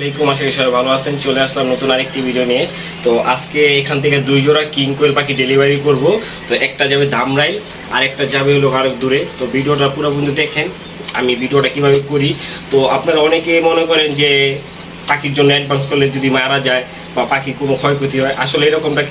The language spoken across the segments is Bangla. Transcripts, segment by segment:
আলাইকুম, আশা করি সবাই ভালো আছেন। চলে আসলাম নতুন আরেকটি ভিডিও নিয়ে। তো আজকে এখান থেকে দুই জোড়া কিং পাখি ডেলিভারি করব। তো একটা যাবে দামরাইল আর একটা যাবে হলো আরেক দূরে। তো ভিডিওটা পুরো বন্ধু দেখেন, আমি ভিডিওটা কীভাবে করি। তো আপনারা অনেকে মনে করেন যে পাখির জন্য অ্যাডভান্স করলে যদি মারা যায় বা পাখির কোনো ক্ষয়ক্ষতি হয়, আসলে এরকমটা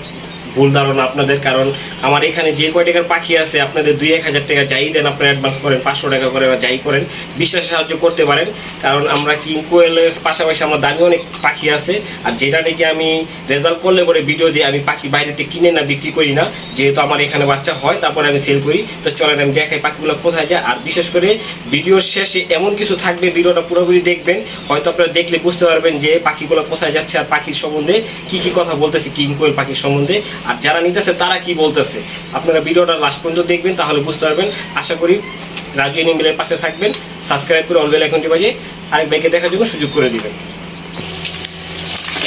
ভুল ধারণা আপনাদের, কারণ আমার এখানে যে কয় টাকার পাখি আছে, আপনাদের দুই এক হাজার টাকা যাই দেন, আপনারা অ্যাডভান্স করেন, পাঁচশো টাকা করে বা যাই করেন, বিশ্বাসে সাহায্য করতে পারেন। কারণ আমরা কিং কোয়েলের পাশাপাশি আমার দামি অনেক পাখি আছে, আর যেটা নাকি আমি রেজাল্ট করলে পরে ভিডিও দিয়ে আমি পাখি বাইরেতে কিনে না, বিক্রি করি না, যেহেতু আমার এখানে বাচ্চা হয়, তারপরে আমি সেল করি। তো চলেন, আমি দেখাই পাখিগুলো কোথায় যায়। আর বিশেষ করে ভিডিওর শেষে এমন কিছু থাকবে, ভিডিওটা পুরোপুরি দেখবেন। হয়তো আপনারা দেখলে বুঝতে পারবেন যে পাখিগুলো কোথায় যাচ্ছে আর পাখির সম্বন্ধে কি কি কথা বলতেছে কিং কোয়েল পাখির সম্বন্ধে। আর যারা নিতেছে, তারা কি বলতেছে? আপনারা ভিডিওটা লাস্ট পর্যন্ত দেখবেন, তাহলে বুঝতে পারবেন। আশা করি রাজু এনিমেলের পাশে থাকবেন। সাবস্ক্রাইব করে অলবেল এখনটি বাজে আরেক ভাইকে দেখার জন্য সুযোগ করে দিবেন।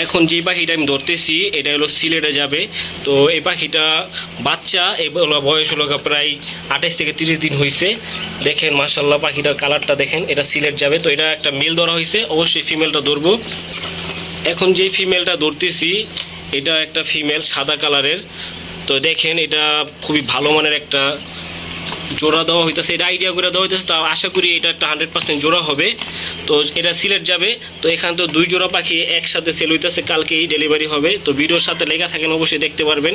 এখন যে পাখিটা আমি ধরতেছি, এটা হলো সিলেটে যাবে। তো এই পাখিটা বাচ্চা এগুলো বয়স হলো প্রায় আঠাশ থেকে তিরিশ দিন হয়েছে দেখেন মার্শাল্লাহ পাখিটার কালারটা দেখেন, এটা সিলেট যাবে। তো এটা একটা মেল ধরা হয়েছে অবশ্যই ফিমেলটা ধরবো। এখন যে ফিমেলটা ধরতেছি এটা একটা ফিমেল সাদা কালারের তো দেখেন, এটা খুবই ভালো মানের একটা জোড়া দেওয়া হইতেছে। এটা আইডিয়া করে দেওয়া হইতেছে, তো আশা করি এটা একটা হান্ড্রেড পার্সেন্ট জোড়া হবে। তো এটা সিলেট যাবে। তো এখান তো দুই জোড়া পাখি একসাথে সেল হইতেছে, কালকেই ডেলিভারি হবে। তো ভিডিওর সাথে লেখা থাকেন, অবশ্যই দেখতে পারবেন।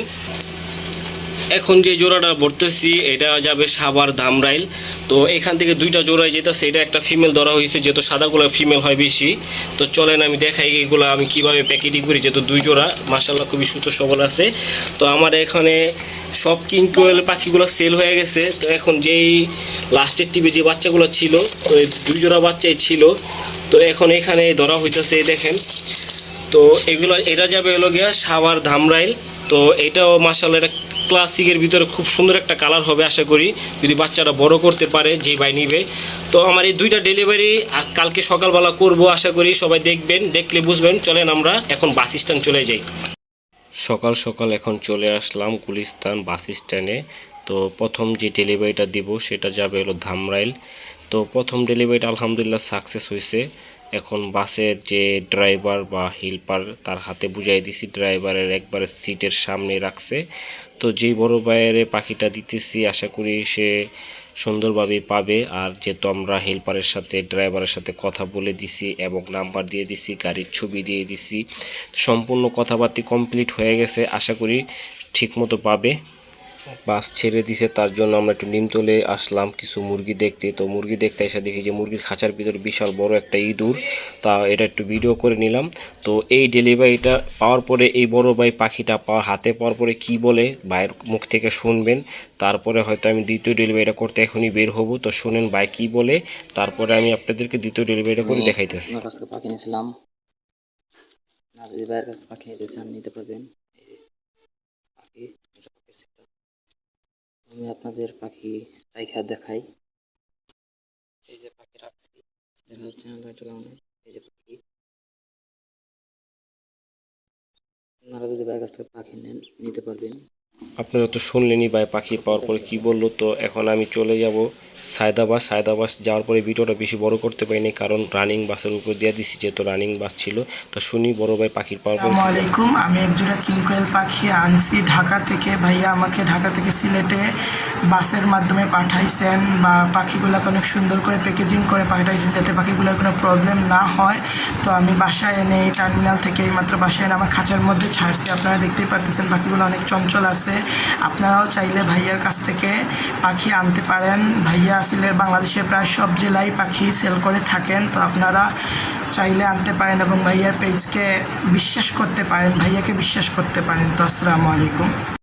এখন যে জোড়াটা ভরতেছি এটা যাবে সাবার ধামরাইল। তো এখান থেকে দুইটা জোড়ায় যেতেছে, এটা একটা ফিমেল ধরা হয়েছে, যেহেতু সাদাগুলো ফিমেল হয় বেশি। তো চলেন আমি দেখাই এগুলো, আমি কীভাবে প্যাকেটিং করি, যেহেতু দুই জোড়া মাসাল্লাহ খুবই সুস্থ সবল আছে। তো আমার এখানে সব কিং কোয়েল পাখিগুলো সেল হয়ে গেছে। তো এখন যেই লাস্টের টিভি যে বাচ্চাগুলো ছিল, তো এই দুই জোড়া বাচ্চাই ছিল। তো এখন এখানে ধরা হইতেছে দেখেন। তো এগুলো, এটা যাবে হলো গিয়া সাবার ধামরাইল। তো এটাও মাসাল্লাহ এটা ক্লাসিকের ভিতরে খুব সুন্দর একটা কালার হবে, আশা করি। যদি বাচ্চারা বড় করতে পারে, যে ভাই নিবে। তো আমার এই দুইটা ডেলিভারি কালকে সকালবেলা করব, আশা করি সবাই দেখবেন, দেখলে বুঝবেন। চলেন আমরা এখন বাস স্ট্যান্ড চলে যাই। সকাল সকাল এখন চলে আসলাম গুলিস্তান বাস স্ট্যান্ডে তো প্রথম যে ডেলিভারিটা দিব, সেটা যাবে হলো ধামরাইল। তো প্রথম ডেলিভারিটা আলহামদুলিল্লাহ সাকসেস হয়েছে। এখন বাসের যে ড্রাইভার বা হেল্পার তার হাতে বুঝাই দিছি, ড্রাইভারের একবার সিটের সামনে রাখছে। তো যেই বড় ভাইয়ের পাখিটা দিতেছি, আশা করি সে সুন্দরভাবে পাবে। আর যেহেতু আমরা হেল্পারের সাথে, ড্রাইভারের সাথে কথা বলে দিছি এবং নাম্বার দিয়ে দিছি, গাড়ির ছবি দিয়ে দিছি, সম্পূর্ণ কথাবার্তা কমপ্লিট হয়ে গেছে। আশা করি ঠিকমতো পাবে। বাস ছেড়ে দিছে, তার জন্য আমরা একটু নিমতলে আসলাম, কিছু মুরগি দেখতে। তো মুরগি দেখতে এসে দেখি যে মুরগির খাঁচার ভিতরে বিশাল বড় একটা ইঁদুর। তা এটা একটু ভিডিও করে নিলাম। তো এই ডেলিভারিটা পাওয়ার পরে এই বড় ভাই পাখিটা পাওয়ার হাতে পাওয়ার পরে কি বলে, ভাইয়ের মুখ থেকে শুনবেন। তারপরে হয়তো আমি দ্বিতীয় ডেলিভারিটা করতে এখনই বের হব। তো শুনেন ভাই কি বলে, তারপরে আমি আপনাদেরকে দ্বিতীয় ডেলিভারিটা করে দেখাইতেছি। আমার কাছ পাখি নিতে পারবেন এই যে পাখি এটা পাখির সেটটা আমি আপনাদের পাখি রাইখা দেখাই। এই যে পাখি রাখছি, দেখা যাচ্ছে লাইট লাগানো এই যে পাখি। আপনারা যদি বাইরের কাছ থেকে পাখি নেন, নিতে পারবেন। আপনারা তো শুনলেনই ভাই, পাখি পাওয়ার পরে কি বলল, তো এখন আমি চলে যাব। সায়দাবাস সায়দাবাস যাওয়ার পরে ভিডিওটা বেশি বড় করতে পারিনি কারণ রানিং বাসের উপর দিয়ে দিছি, যেহেতু রানিং বাস ছিল। তো শুনি বড় ভাই পাখির পাওয়ার পরে আলাইকুম, আমি একজোড়া কিংকোয়েল পাখি আনছি ঢাকা থেকে। ভাইয়া আমাকে ঢাকা থেকে সিলেটে বাসের মাধ্যমে পাঠাইছেন বা পাখিগুলোকে অনেক সুন্দর করে প্যাকেজিং করে পাঠাইছেন যাতে পাখিগুলোর কোনো প্রবলেম না হয়। তো আমি বাসায় এনে এই টার্মিনাল থেকে এইমাত্র বাসায় এনে আমার খাঁচার মধ্যে ছাড়ছি। আপনারা দেখতেই পারতেছেন পাখিগুলো অনেক চঞ্চল আছে। আপনারাও চাইলে ভাইয়ার কাছ থেকে পাখি আনতে পারেন। ভাইয়া সিলেট বাংলাদেশের প্রায় সব জেলায় পাখি সেল করে থাকেন। তো আপনারা চাইলে আনতে পারেন এবং ভাইয়ার পেজকে বিশ্বাস করতে পারেন, ভাইয়াকে বিশ্বাস করতে পারেন। তো আসসালামু আলাইকুম।